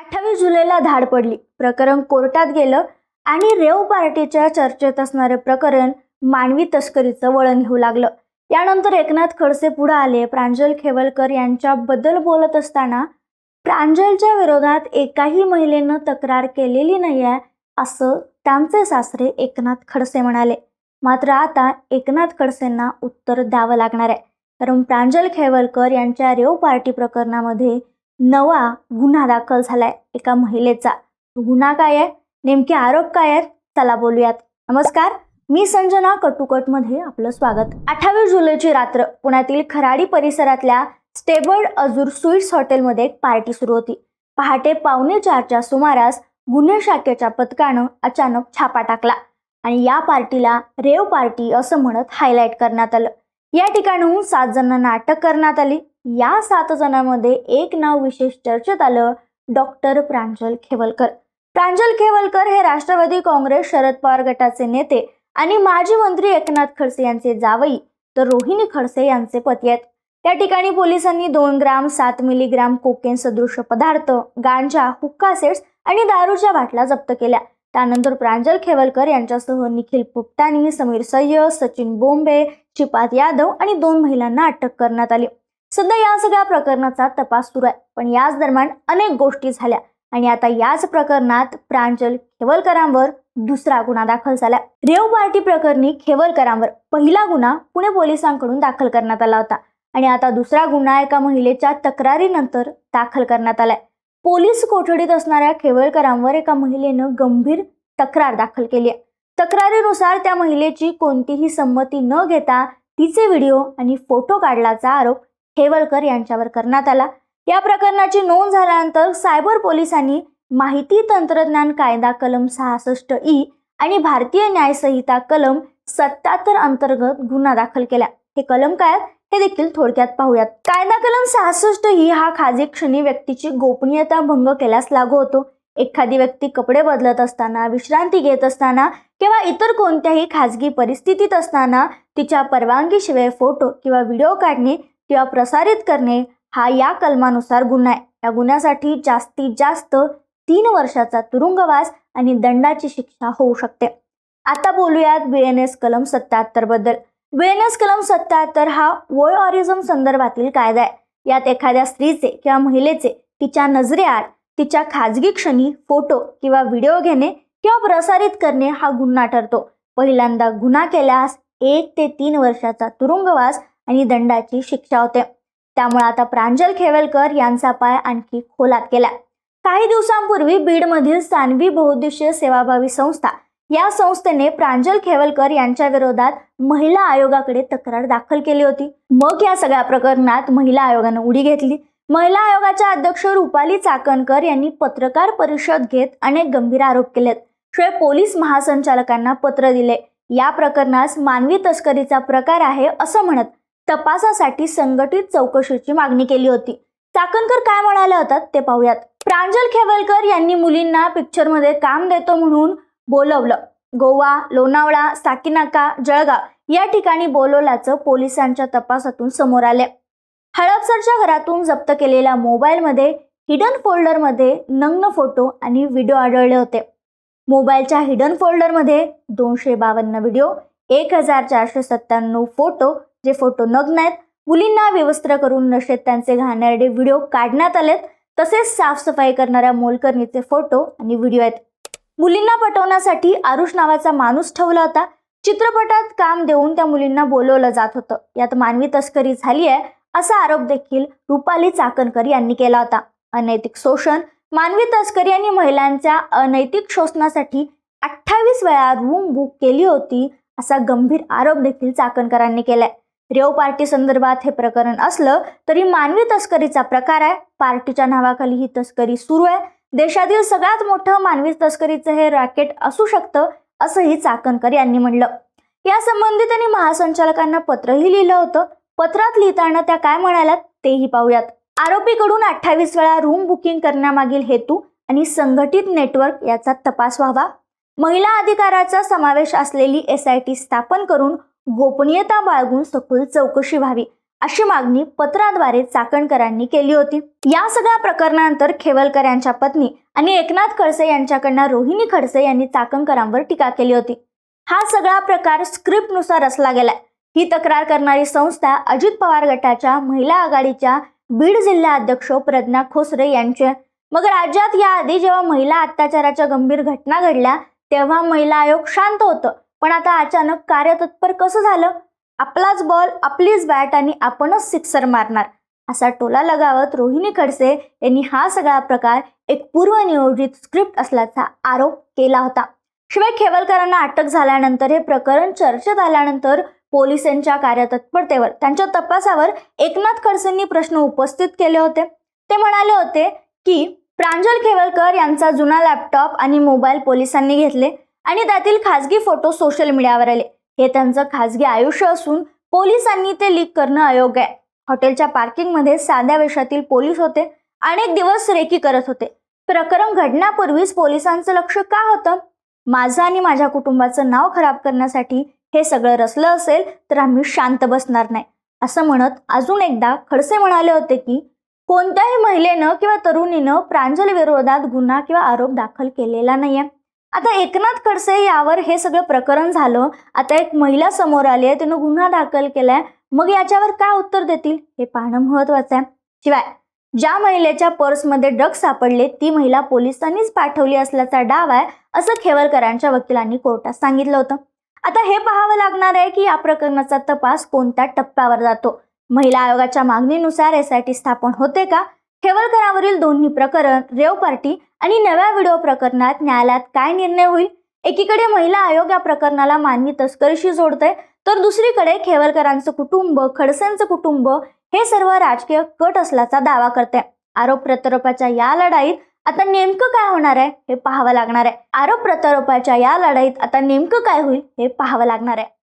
अठ्ठावीस जुलैला धाड पडली. प्रकरण कोर्टात गेलं आणि रेव पार्टीच्या चर्चेत असणारे प्रकरण मानवी तस्करीचं वळण घेऊ लागलं. यानंतर एकनाथ खडसे पुढे आले. प्रांजल खेवलकर यांच्याबद्दल बोलत असताना प्रांजलच्या विरोधात एकाही महिलेनं तक्रार केलेली नाही आहे असं त्यांचे सासरे एकनाथ खडसे म्हणाले. मात्र आता एकनाथ खडसेंना उत्तर द्यावं लागणार आहे. कारण प्रांजल खेवलकर यांच्या रेव पार्टी प्रकरणामध्ये नवा गुन्हा दाखल झालाय एका महिलेचा. गुन्हा काय आहे? नेमके आरोप काय आहेत? चला बोलूयात. नमस्कार मी संजना कटुकटमध्ये आपलं स्वागत. अठ्ठावीस जुलैची रात्र पुण्यातील खराडी परिसरातल्या स्टेबर्ड अजूर स्वीट्स हॉटेलमध्ये एक पार्टी सुरू होती. पहाटे पावणे चारच्या सुमारास गुन्हे शाखेच्या पथकानं अचानक छापा टाकला आणि या पार्टीला रेव पार्टी असं म्हणत हायलाईट करण्यात आलं. या ठिकाणाहून सात जणांना अटक करण्यात आली. या सात जणांमध्ये एक नाव विशेष चर्चेत आलं डॉक्टर प्रांजल खेवलकर. प्रांजल खेवलकर हे राष्ट्रवादी काँग्रेस शरद पवार गटाचे नेते आणि माजी मंत्री एकनाथ खडसे यांचे जावई तर रोहिणी खडसे यांचे पती आहेत. त्या ठिकाणी पोलिसांनी दोन ग्राम सात मिलीग्राम कोकेन सदृश पदार्थ गांजा हुक्का सेट्स आणि दारूच्या बाटल्या जप्त केल्या. त्यानंतर प्रांजल खेवलकर यांच्यासह निखिल पुपटानी समीर सय्यद सचिन बोंबे चिपात यादव आणि दोन महिलांना अटक करण्यात आली. सध्या या सगळ्या प्रकरणाचा तपास सुरू आहे. पण याच दरम्यान अनेक गोष्टी झाल्या आणि आता याच प्रकरणात प्रांजल खेवलकरांवर दुसरा गुन्हा दाखल झाला. रेव पार्टी प्रकरणी खेवलकरांवर पहिला गुन्हा पुणे पोलिसांकडून दाखल करण्यात आला होता आणि आता दुसरा गुन्हा एका महिलेच्या तक्रारीनंतर दाखल करण्यात आलाय. पोलीस कोठडीत असणाऱ्या खेवलकरांवर एका महिलेनं गंभीर तक्रार दाखल केली आहे. तक्रारीनुसार त्या महिलेची कोणतीही संमती न घेता तिचे व्हिडिओ आणि फोटो काढल्याचा आरोप खेवलकर यांच्यावर करण्यात आला. या प्रकरणाची नोंद झाल्यानंतर सायबर पोलिसांनी माहिती तंत्रज्ञान कायदा कलम सहासष्ट ई आणि भारतीय न्यायसंहिता कलम सत्याहत्तर अंतर्गत गुन्हा दाखल केला. हे कलम काय? हे देखील थोडक्यात पाहूयात. कायदा कलम सहासष्ट ही हा खाजगी क्षणी व्यक्तीची गोपनीयता भंग केल्यास लागू होतो. एखादी व्यक्ती कपडे बदलत असताना विश्रांती घेत असताना किंवा इतर कोणत्याही खाजगी परिस्थितीत असताना तिच्या परवानगीशिवाय फोटो किंवा व्हिडिओ काढणे किंवा प्रसारित करणे हा या कलमानुसार गुन्हा आहे. या गुन्ह्यासाठी जास्तीत जास्त तीन वर्षाचा तुरुंगवास आणि दंडाची शिक्षा होऊ शकते. आता बोलूयात बी एन एस कलम सत्याहत्तरबद्दल. बी एन एस कलम सत्याहत्तर हा वय ऑरिझम संदर्भातील कायदा आहे. यात एखाद्या स्त्रीचे किंवा महिलेचे तिच्या नजरेआड तिच्या खाजगी क्षणी फोटो किंवा व्हिडिओ घेणे किंवा प्रसारित करणे हा गुन्हा ठरतो. पहिल्यांदा गुन्हा केल्यास एक ते तीन वर्षाचा तुरुंगवास आणि दंडाची शिक्षा होते. त्यामुळे आता प्रांजल खेवलकर यांचा पाय आणखी खोलात गेला. काही दिवसांपूर्वी बीडमधील सानवी बहुउद्देशीय सेवाभावी संस्था या संस्थेने प्रांजल खेवलकर यांच्या विरोधात महिला आयोगाकडे तक्रार दाखल केली होती. मग या सगळ्या प्रकरणात महिला आयोगानं उडी घेतली. महिला आयोगाच्या अध्यक्ष रुपाली चाकणकर यांनी पत्रकार परिषद घेत अनेक गंभीर आरोप केलेत. शिवाय पोलीस महासंचालकांना पत्र दिले. या प्रकरणास मानवी तस्करीचा प्रकार आहे असं म्हणत तपासासाठी संघटित चौकशीची मागणी केली होती. चाकणकर काय म्हणाल्या होतात ते पाहूयात. प्रांजल खेवलकर यांनी मुलींना पिक्चरमध्ये काम देतो म्हणून बोलवलं. गोवा लोणावळा साकीनाका जळगाव या ठिकाणी बोलवल्याचं पोलिसांच्या तपासातून समोर आले. हडपसरच्या घरातून जप्त केलेल्या मोबाईलमध्ये हिडन फोल्डरमध्ये नग्न फोटो आणि व्हिडिओ आढळले होते. मोबाईलच्या हिडन फोल्डरमध्ये दोनशे बावन्न व्हिडिओ एक हजार चारशे सत्त्याण्णव फोटो जे फोटो नग्न आहेत मुलींना विवस्त्र करून नशेत त्यांचे घाणेरडे व्हिडिओ काढण्यात आलेत तसेच साफसफाई करणाऱ्या मोलकर्णीचे फोटो आणि व्हिडिओ आहेत. मुलींना पटवण्यासाठी आरुष नावाचा माणूस ठेवला होता. चित्रपटात काम देऊन त्या मुलींना बोलवलं जात होतं. यात मानवी तस्करी झाली आहे असा आरोप देखील रुपाली चाकणकर यांनी केला होता. अनैतिक शोषण मानवी तस्करी आणि महिलांच्या अनैतिक शोषणासाठी अठ्ठावीस वेळा रूम बुक केली होती असा गंभीर आरोप देखील चाकणकरांनी केलाय. रेव पार्टी संदर्भात हे प्रकरण असलं तरी मानवी तस्करीचा प्रकार आहे. पार्टीच्या नावाखाली ही तस्करी सुरू आहे. देशातील सगळ्यात मोठं मानवी तस्करीचं हे रॅकेट असू शकतं असंही चाकणकर यांनी म्हणलं या संबंधी त्यांनी महासंचालकांना पत्रही लिहिलं होतं. पत्रात लिहिताना त्या काय म्हणाल्यात तेही पाहूयात. आरोपीकडून अठ्ठावीस वेळा रूम बुकिंग करण्यामागील हेतू आणि संघटित नेटवर्क याचा तपास व्हावा. महिला अधिकाराचा समावेश असलेली एस आय टी स्थापन करून गोपनीयता बाळगून सखोल चौकशी व्हावी अशी मागणी पत्राद्वारे चाकणकरांनी केली होती. या सगळ्या प्रकरणानंतर खेवलकर यांच्या पत्नी आणि एकनाथ खडसे यांच्याकडनं रोहिणी खडसे यांनी चाकणकरांवर टीका केली होती. हा सगळा प्रकार स्क्रिप्टनुसार रचला गेलाय. ही तक्रार करणारी संस्था अजित पवार गटाच्या महिला आघाडीच्या बीड जिल्हा अध्यक्ष प्रज्ञा खोसरे यांचे. मग राज्यात याआधी जेव्हा महिला अत्याचाराच्या गंभीर घटना घडल्या तेव्हा महिला आयोग शांत होतं. पण आता अचानक कार्यतत्पर कसं झालं? आपलाच बॉल आपलीच बॅट आणि आपणच सिक्सर मारणार. असा टोला लगावत रोहिणी खडसे यांनी हा सगळा प्रकार एक पूर्वनियोजित स्क्रिप्ट असल्याचा आरोप केला होता. शिवाय खेवलकरांना अटक झाल्यानंतर हे प्रकरण चर्चेत आल्यानंतर पोलिसांच्या कार्यतत्परतेवर त्यांच्या तपासावर एकनाथ खडसेंनी प्रश्न उपस्थित केले होते. ते म्हणाले होते की प्रांजल खेवलकर यांचा जुना लॅपटॉप आणि मोबाईल पोलिसांनी घेतले. आणि त्यातील खासगी फोटो सोशल मीडियावर आले. हे त्यांचं खासगी आयुष्य असून पोलिसांनी ते लीक करणं अयोग्य आहे. हॉटेलच्या पार्किंगमध्ये साध्या वेशातील पोलीस होते. अनेक दिवस रेकी करत होते. प्रकरण घडण्यापूर्वीच पोलिसांचं लक्ष का होतं? माझं आणि माझ्या कुटुंबाचं नाव खराब करण्यासाठी हे सगळं रचलं असेल तर आम्ही शांत बसणार नाही. असं म्हणत अजून एकदा खडसे म्हणाले होते की कोणत्याही महिलेनं किंवा तरुणीनं प्रांजल विरोधात गुन्हा किंवा आरोप दाखल केलेला नाहीये. आता एकनाथ खडसे यावर हे सगळं प्रकरण झालं. आता एक महिला समोर आली आहे तिनं गुन्हा दाखल केलाय. मग याच्यावर काय उत्तर देतील? हे पाहणं महत्वाचं आहे. शिवाय ज्या महिलेच्या पर्समध्ये ड्रग्ज सापडले ती महिला पोलिसांनीच पाठवली असल्याचा डाव आहे असं खेवलकरांच्या वकिलांनी कोर्टात सांगितलं होतं. आता हे पाहावं लागणार आहे की या प्रकरणाचा तपास कोणत्या टप्प्यावर जातो? महिला आयोगाच्या मागणीनुसार एस आय टी स्थापन होते का? खेवलकरावरील दोन्ही प्रकरण रेव पार्टी आणि नव्या व्हिडिओ प्रकरणात न्यायालयात काय निर्णय होईल? एकीकडे महिला आयोग या प्रकरणाला मानवी तस्करीशी जोडतंय तर दुसरीकडे खेवलकरांचं कुटुंब खडसेंचं कुटुंब हे सर्व राजकीय कट असल्याचा दावा करते आरोप प्रत्यारोपाच्या या लढाईत आता नेमकं काय होणार आहे हे पाहावं लागणार आहे. आरोप प्रत्यारोपाच्या या लढाईत आता नेमकं काय होईल हे पाहावं लागणार आहे.